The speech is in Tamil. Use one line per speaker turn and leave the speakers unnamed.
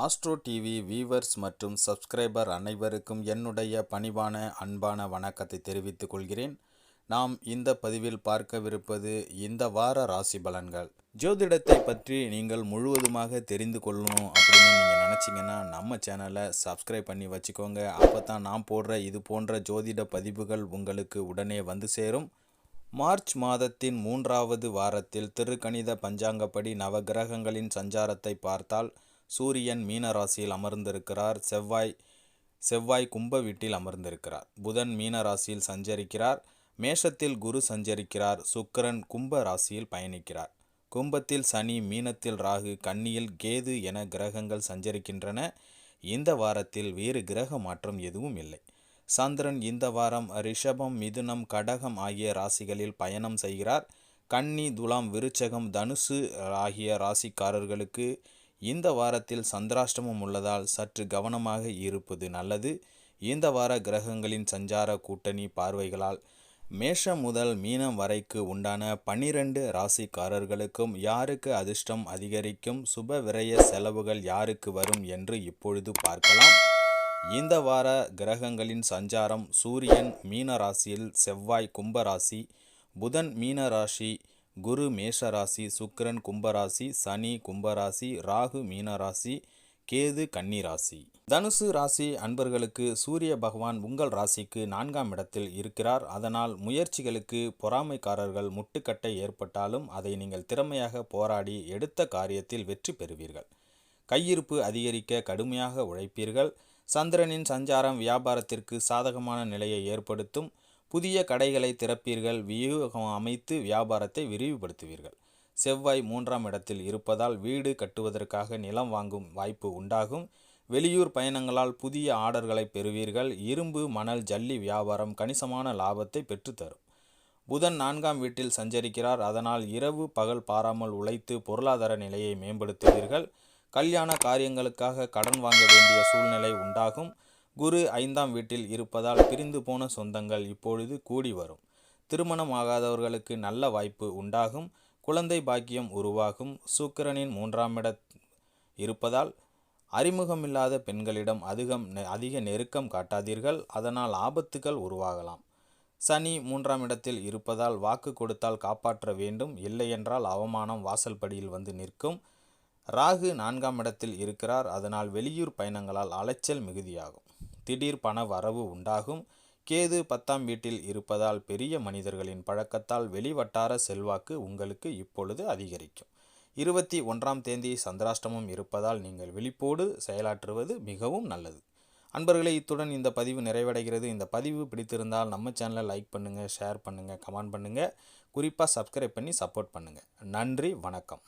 ஆஸ்ட்ரோ டிவி வீவர்ஸ் மற்றும் சப்ஸ்கிரைபர் அனைவருக்கும் என்னுடைய பணிவான அன்பான வணக்கத்தை தெரிவித்துக் கொள்கிறேன். நாம் இந்த பதிவில் பார்க்கவிருப்பது இந்த வார ராசி பலன்கள். ஜோதிடத்தை பற்றி நீங்கள் முழுவதுமாக தெரிந்து கொள்ளணும் அப்படின்னு நீங்கள் நினச்சிங்கன்னா நம்ம சேனலை சப்ஸ்கிரைப் பண்ணி வச்சுக்கோங்க. அப்போ தான் நான் போடுற இது போன்ற ஜோதிட பதிவுகள் உங்களுக்கு உடனே வந்து சேரும். மார்ச் மாதத்தின் மூன்றாவது வாரத்தில் திருக்கணித பஞ்சாங்கப்படி நவகிரகங்களின் சஞ்சாரத்தை பார்த்தால் சூரியன் மீன ராசியில் அமர்ந்திருக்கிறார். செவ்வாய் செவ்வாய் கும்ப வீட்டில் அமர்ந்திருக்கிறார். புதன் மீன ராசியில் சஞ்சரிக்கிறார். மேஷத்தில் குரு சஞ்சரிக்கிறார். சுக்கிரன் கும்ப ராசியில் பயணிக்கிறார். கும்பத்தில் சனி மீனத்தில் ராகு கன்னியில் கேது என கிரகங்கள் சஞ்சரிக்கின்றன. இந்த வாரத்தில் வேறு கிரக மாற்றம் எதுவும் இல்லை. சந்திரன் இந்த வாரம் ரிஷபம் மிதுனம் கடகம் ஆகிய ராசிகளில் பயணம் செய்கிறார். கன்னி துலாம் விருச்சகம் தனுசு ஆகிய ராசிக்காரர்களுக்கு இந்த வாரத்தில் சந்திராஷ்டமம் உள்ளதால் சற்று கவனமாக இருப்பது நல்லது. இந்த வார கிரகங்களின் சஞ்சார கூட்டணி பார்வைகளால் மேஷம் முதல் மீனம் வரைக்கு உண்டான பன்னிரண்டு ராசிக்காரர்களுக்கும் யாருக்கு அதிர்ஷ்டம் அதிகரிக்கும் சுப விரய செலவுகள் யாருக்கு வரும் என்று இப்பொழுது பார்க்கலாம். இந்த வார கிரகங்களின் சஞ்சாரம் சூரியன் மீன ராசியில் செவ்வாய் கும்பராசி புதன் மீன ராசி குரு மேஷராசி சுக்கிரன் கும்பராசி சனி கும்பராசி ராகு மீனராசி கேது கன்னிராசி. தனுசு ராசி அன்பர்களுக்கு சூரிய பகவான் உங்கள் ராசிக்கு நான்காம் இடத்தில் இருக்கிறார். அதனால் முயற்சிகளுக்கு பொறாமைக்காரர்கள் முட்டுக்கட்டை ஏற்பட்டாலும் அதை நீங்கள் திறமையாக போராடி எடுத்த காரியத்தில் வெற்றி பெறுவீர்கள். கையிருப்பு அதிகரிக்க கடுமையாக உழைப்பீர்கள். சந்திரனின் சஞ்சாரம் வியாபாரத்திற்கு சாதகமான நிலையை ஏற்படுத்தும். புதிய கடைகளை திறப்பீர்கள் வியூகம் அமைத்து வியாபாரத்தை விரிவுபடுத்துவீர்கள். செவ்வாய் மூன்றாம் இடத்தில் இருப்பதால் வீடு கட்டுவதற்காக நிலம் வாங்கும் வாய்ப்பு உண்டாகும். வெளியூர் பயணங்களால் புதிய ஆர்டர்களை பெறுவீர்கள். இரும்பு மணல் ஜல்லி வியாபாரம் கணிசமான லாபத்தை பெற்றுத்தரும். புதன் நான்காம் வீட்டில் சஞ்சரிக்கிறார். அதனால் இரவு பகல் பாராமல் உழைத்து பொருளாதார நிலையை மேம்படுத்துவீர்கள். கல்யாண காரியங்களுக்காக கடன் வாங்க வேண்டிய சூழ்நிலை உண்டாகும். குரு ஐந்தாம் வீட்டில் இருப்பதால் பிரிந்து போன சொந்தங்கள் இப்பொழுது கூடி வரும். திருமணம் ஆகாதவர்களுக்கு நல்ல வாய்ப்பு உண்டாகும். குழந்தை பாக்கியம் உருவாகும். சுக்கிரனின் மூன்றாம் இட இருப்பதால் அறிமுகமில்லாத பெண்களிடம் அதிகம் அதிக நெருக்கம் காட்டாதீர்கள். அதனால் ஆபத்துகள் உருவாகலாம். சனி மூன்றாம் இடத்தில் இருப்பதால் வாக்கு கொடுத்தால் காப்பாற்ற வேண்டும். இல்லையென்றால் அவமானம் வாசல்படியில் வந்து நிற்கும். ராகு நான்காம் இடத்தில் இருக்கிறார். அதனால் வெளியூர் பயணங்களால் அலைச்சல் மிகுதியாகும். திடீர் பண வரவு உண்டாகும். கேது பத்தாம் வீட்டில் இருப்பதால் பெரிய மனிதர்களின் பழக்கத்தால் வெளிவட்டார செல்வாக்கு உங்களுக்கு இப்பொழுது அதிகரிக்கும். இருபத்தி ஒன்றாம் தேதி சந்திராஷ்டமம் இருப்பதால் நீங்கள் விழிப்போடு செயலாற்றுவது மிகவும் நல்லது. அன்பர்களே இத்துடன் இந்த பதிவு நிறைவடைகிறது. இந்த பதிவு பிடித்திருந்தால் நம்ம சேனலை லைக் பண்ணுங்கள் ஷேர் பண்ணுங்கள் கமெண்ட் பண்ணுங்கள் குறிப்பாக சப்ஸ்கிரைப் பண்ணி சப்போர்ட் பண்ணுங்கள் நன்றி வணக்கம்.